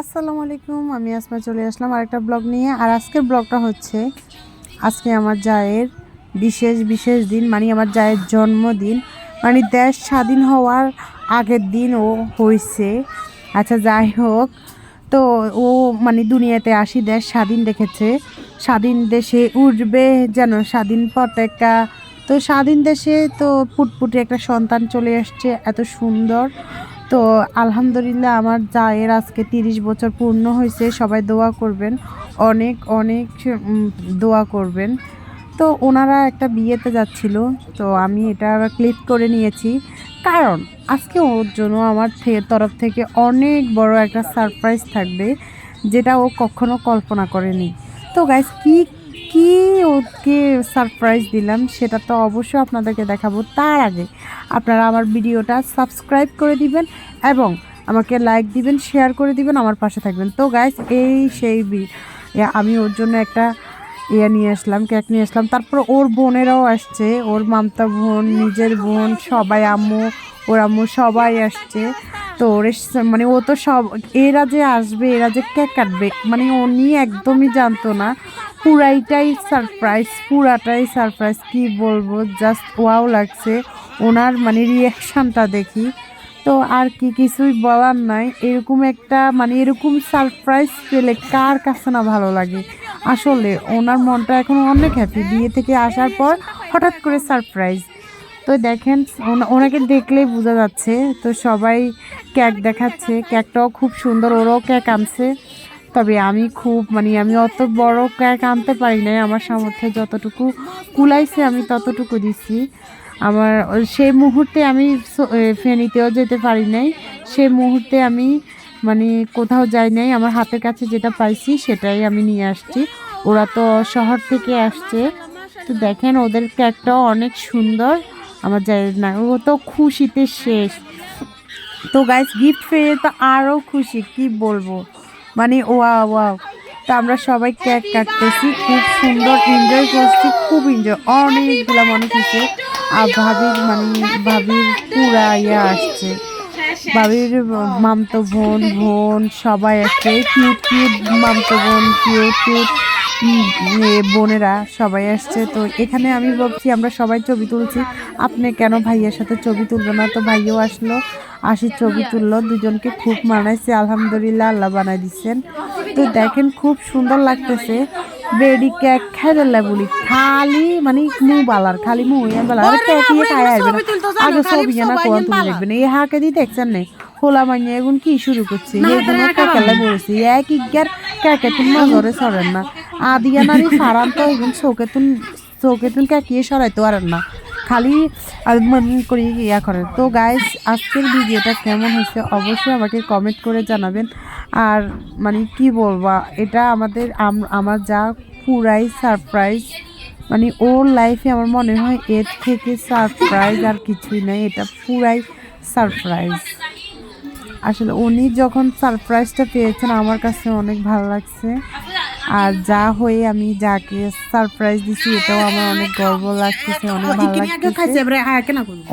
আসসালামু আলাইকুম, আমি আসমা চলে আসলাম আরেকটা ব্লগ নিয়ে। আর আজকের ব্লগটা হচ্ছে, আজকে আমার জায়ের বিশেষ বিশেষ দিন মানে আমার জায়ের জন্মদিন। মানে দেশ স্বাধীন হওয়ার আগের দিন ও হয়েছে আচ্ছা যাই হোক। তো ও মানে দুনিয়াতে আসি, দেশ স্বাধীন দেখেছে। স্বাধীন দেশে উঠবে যেন, স্বাধীন পতাকা। তো স্বাধীন দেশে তো ফুটফুটে একটা সন্তান চলে আসছে, এত সুন্দর। তো আলহামদুলিল্লাহ আমার জায়ের আজকে তিরিশ বছর পূর্ণ হয়েছে, সবাই দোয়া করবেন। অনেক অনেক দোয়া করবেন। তো ওনারা একটা বিয়েতে যাচ্ছিল, তো আমি এটা ক্লিক করে নিয়েছি। কারণ আজকে ওর জন্য আমার তরফ থেকে অনেক বড় একটা সারপ্রাইজ থাকবে, যেটা ও কখনো কল্পনা করেনি। তো গাইস কি কি ওকে সারপ্রাইজ দিলাম, সেটা তো অবশ্যই আপনাদেরকে দেখাবো তার আগে। আপনারা আমার ভিডিওটা সাবস্ক্রাইব করে দিবেন এবং আমাকে লাইক দিবেন শেয়ার করে দিবেন, আমার পাশে থাকবেন। তো গাইস এই সেই আমি ওর জন্য একটা ইয়ে নিয়ে আসলাম কেক নিয়ে আসলাম। তারপর ওর বোনেরাও আসছে, ওর মামতা বোন, নিজের বোন, সবাই, আম্মু, ওর আম্মু সবাই আসছে। তো ওর মানে ও তো সব, এরা যে আসবে, এরা যে কেক কাটবে মানে উনি একদমই জানতো না। পুরাইটাই সারপ্রাইজ পুরাটাই সারপ্রাইজ কি বলব? জাস্ট ওয়াও লাগছে। ওনার মানে রিয়াকশানটা দেখি। তো আর কি কিছুই বলার নাই। এরকম একটা মানে এরকম সারপ্রাইজ পেলে কার কাছে না ভালো লাগে? আসলে ওনার মনটা এখন অনেক হ্যাপি বিয়ে থেকে আসার পর হঠাৎ করে সারপ্রাইজ তো দেখেন, ওনা- ওনাকে দেখলেই বোঝা যাচ্ছে। তো সবাই কেক দেখাচ্ছে। কেকটাও খুব সুন্দর। ওরাও কেক আনছে। তবে আমি খুব মানে আমি অত বড় কেক আনতে পারি নাই। আমার সামর্থ্যে যতটুকু কুলাইছে আমি ততটুকু দিছি। আমার সেই মুহূর্তে আমি ফেনীতেও যেতে পারি নাই। সেই মুহূর্তে আমি মানে কোথাও যাই নাই। আমার হাতের কাছে যেটা পাইছি সেটাই আমি নিয়ে আসছি। ওরা তো শহর থেকে আসছে। তো দেখেন ওদের কেকটাও অনেক সুন্দর। আমার যাই না, ও তো খুশিতে শেষ। তো গাইস গিফট পেয়ে তো আরও খুশি, কি বলব? মানে ওয়া ওয়া তো আমরা সবাই কেক কাটতেছি, খুব সুন্দর এনজয় করছি, খুব এনজয় অনেকগুলো মানুষ হচ্ছে আর ভাবির মানে ভাবির পুরা ইয়ে আসছে। ভাবির মামতো বোন বোন, সবাই আসছে কিউট কিউট মামতো বোন কিউট কিউট বোনেরা সবাই আসছে তো এখানে আমি ভাবছি আমরা সবাই ছবি তুলছি। আপনি কেন ভাইয়ের সাথে ছবি তুলবে না? তো ভাইও আসলো আসি ছবি তুললো দুজনকে খুব মানাইছে আলহামদুলিল্লাহ আল্লাহ বানাই দিচ্ছেন তো দেখেন খুব সুন্দর লাগতেছে বেডি কেক খাইলে বলি খালি মানে মু বালার খালি মু বালার। ইয়ে খাই আসবে না। আগে ছবি না কোয়া তুমি দেখবেন এই হাকে দিয়ে দেখছেন না। হোলা মাইনে এখন কি শুরু করছে? বলছি এক ইজ্ঞার কেকে তুমি নজরে সরেন না। আদিয়া নারী সারান তো এখন চৌকে তুন চৌকে তুন কেকিয়ে সরাইতে পারেন না। খালি আলমান করে ইয়া করে তো গাইস আজকের ভিডিওটা কেমন হয়েছে অবশ্যই আমাকে কমেন্ট করে জানাবেন। আর মানে কি বলব, এটা আমাদের আমার যা পুরাই সারপ্রাইজ মানে ওর লাইফে আমার মনে হয় এর থেকে সারপ্রাইজ আর কিছুই নাই। এটা পুরাই সারপ্রাইজ আসলে উনি যখন সারপ্রাইজটা পেয়েছেন, আমার কাছে অনেক ভালো লাগছে। আর যা হয়ে আমি যাকে সারপ্রাইজ দিছি এটাও আমার অনেক গর্ব লাগতেছে অনেক ভালো লাগতেছে।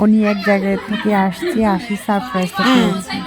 উনি এক জায়গায় থেকে আসছি আসি সারপ্রাইজ পেয়েছে।